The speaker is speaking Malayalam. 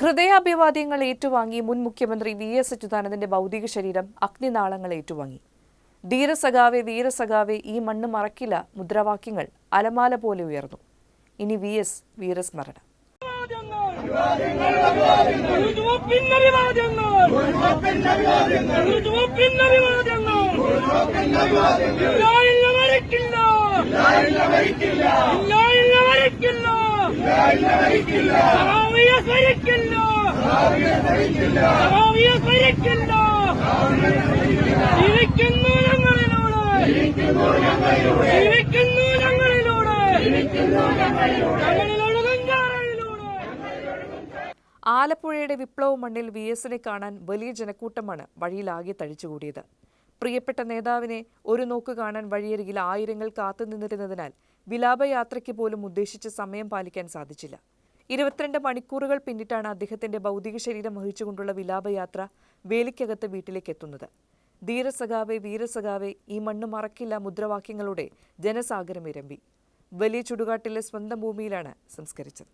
ഹൃദയാഭിവാദ്യങ്ങൾ ഏറ്റുവാങ്ങി മുൻ മുഖ്യമന്ത്രി വി എസ് അച്യുതാനന്ദന്റെ ഭൗതിക ശരീരം അഗ്നിനാളങ്ങൾ ഏറ്റുവാങ്ങി. ധീരസഖാവെ വീരസഖാവെ ഈ മണ്ണ് മറക്കില്ല മുദ്രാവാക്യങ്ങൾ അലമാല പോലെ ഉയർന്നു. ഇനി വി എസ് വീരസ്മരണം. ജീവിക്കുന്നു ജീവിക്കുന്നു ആലപ്പുഴയുടെ വിപ്ലവ മണ്ണിൽ വി എസിനെ കാണാൻ വലിയ ജനക്കൂട്ടമാണ് വഴിയിലാകെ തഴിച്ചുകൂടിയത്. പ്രിയപ്പെട്ട നേതാവിനെ ഒരു നോക്ക് കാണാൻ വഴിയരികിൽ ആയിരങ്ങൾ കാത്തുനിന്നിരുന്നതിനാൽ വിലാപയാത്രയ്ക്ക് പോലും ഉദ്ദേശിച്ച സമയം പാലിക്കാൻ സാധിച്ചില്ല. ഇരുപത്തിരണ്ട് മണിക്കൂറുകൾ പിന്നിട്ടാണ് അദ്ദേഹത്തിന്റെ ഭൗതിക ശരീരം വഹിച്ചുകൊണ്ടുള്ള വിലാപയാത്ര വേലിക്കകത്ത് വീട്ടിലേക്ക് എത്തുന്നത്. ധീരസഖാവെ വീരസഖാവെ ഈ മണ്ണ് മറക്കില്ല മുദ്രാവാക്യങ്ങളുടെ ജനസാഗരം ഇരമ്പി വലിയ ചുടുകാട്ടിലെ സ്വന്തം ഭൂമിയിലാണ് സംസ്കരിച്ചത്.